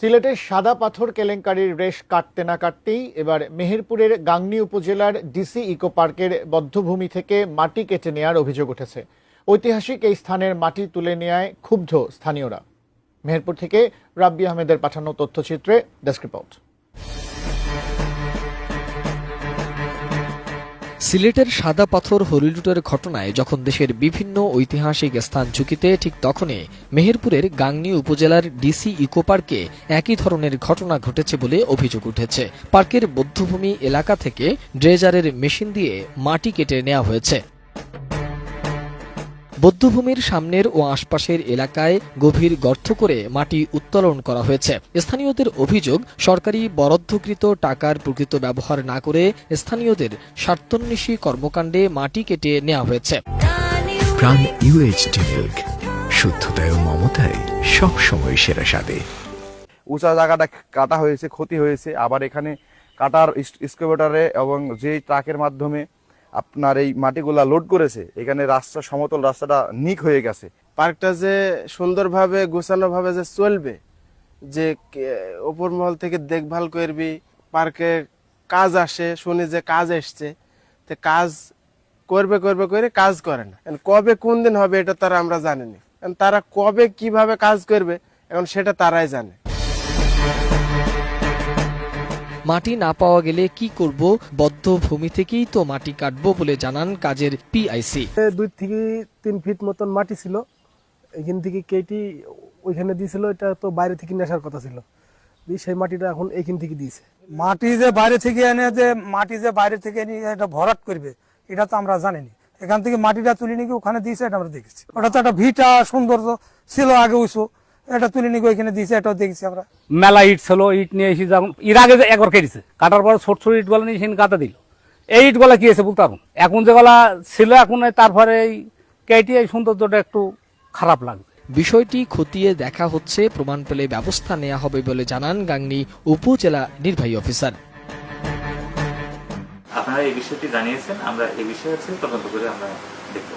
সিলেটের সাদা পাথর কেলেঙ্কারির রেশ কাটতে না কাটতেই এবার মেহেরপুরের গাংনি উপজেলার ডিসি ইকো পার্কের বদ্ধভূমি থেকে মাটি কেটে নেয়ার অভিযোগ উঠেছে। ঐতিহাসিক এই স্থানের মাটি তুলে নেয়ায় ক্ষুব্ধ স্থানীয়রা। মেহেরপুর থেকে রাব্বি আহমেদের পাঠানো তথ্যচিত্রে ডেস্ক রিপোর্ট। সিলেটের সাদা পাথর হরিলুটের ঘটনায় যখন দেশের বিভিন্ন ঐতিহাসিক স্থান ঝুঁকিতে, ঠিক তখনই মেহেরপুরের গাংনী উপজেলার ডিসি ইকো পার্কে একই ধরনের ঘটনা ঘটেছে বলে অভিযোগ উঠেছে। পার্কের বধ্যভূমি এলাকা থেকে ড্রেজারের মেশিন দিয়ে মাটি কেটে নেওয়া হয়েছে। বধ্যভূমির সামনের ও আশপাশের এলাকায় গভীর গর্ত করে মাটি উত্তোলন করা হয়েছে। স্থানীয়দের অভিযোগ সরকারি বরাদ্দকৃত টাকার প্রকৃত ব্যবহার না করে স্থানীয়দের স্বার্থন্বেষী কর্মকাণ্ডে মাটি কেটে নেওয়া হয়েছে। প্রাণ ইউএইচডি মিল্ক শুদ্ধতায় ও মমতায় সবসময় সেরা স্বাদে। উঁচা জায়গাটা কাটা হয়েছে ক্ষতি হয়েছে। আবার এখানে কাটার স্কোভেটারে এবং যে ট্রাকের মাধ্যমে আপনার এই মাটিগুলা লোড করেছে, এখানে রাস্তা, সমতল রাস্তাটা নিক হয়ে গেছে। পার্কটা যে সুন্দরভাবে, গোছানোভাবে যে চলবে, যে ওপর মহল থেকে দেখভাল করবি, পার্কে কাজ আসে, শুনি যে কাজ এসছে, তো কাজ করবে করবে, করে কাজ করে না। কবে কোন দিন হবে এটা তারা আমরা জানি না তারা কবে কীভাবে কাজ করবে, এখন সেটা তারাই জানে। মাটি না পাওয়া গেলে কি করব? বদ্ধভূমি থেকেই তো মাটি কাটবো বলে জানান কাজের পিআইসি দুই থেকে তিন ফিট মতন মাটি ছিল। এখান থেকে কেটি ওইখানে দিয়েছিল এটা তো বাইরে থেকে নেশার কথা ছিল। দিয়ে সেই মাটিটা এখন এইখান থেকে দিয়েছে। মাটি যে বাইরে থেকে এনে যে মাটি যে বাইরে থেকে এনে এটা ভরাট করবে এটা তো আমরা জানিনি। এখান থেকে মাটিটা তুলে নিয়ে গিয়ে ওখানে দিয়েছে এটা আমরা দেখেছি। ওটা তো একটা ভিটা সৌন্দর্য ছিল আগে উঁচু। এটা তুলে নিয়ে ওইখানে দিয়েছে এটাও দেখেছি আমরা। মেলা ইট ছিল ইট নিয়ে এসে যখন এর আগে যে একবার কেটেছে কাটার পর ছোট ছোট ইটগুলো নিয়ে সেখানে কাটা দিল। এই ইটগুলা কি আছে বলতে পারব না। এখন যেগুলা ছিল এখন তারপরে এই কেটে এই সৌন্দর্যটা একটু খারাপ লাগবে। বিষয়টি খতিয়ে দেখা হচ্ছে প্রমাণ পেলে ব্যবস্থা নেওয়া হবে বলে জানান গাংনী উপজেলা নির্বাহী অফিসার। আপনারা এই বিষয়টি জানিয়েছেন আমরা এই বিষয়ে হচ্ছে তদন্ত করে আমরা দেখব।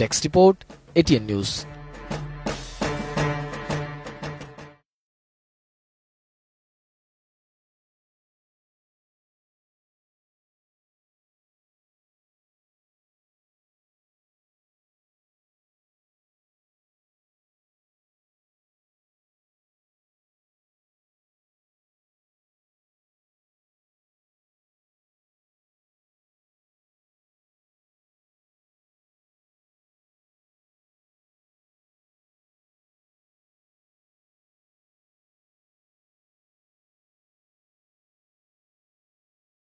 Desk report ATN news.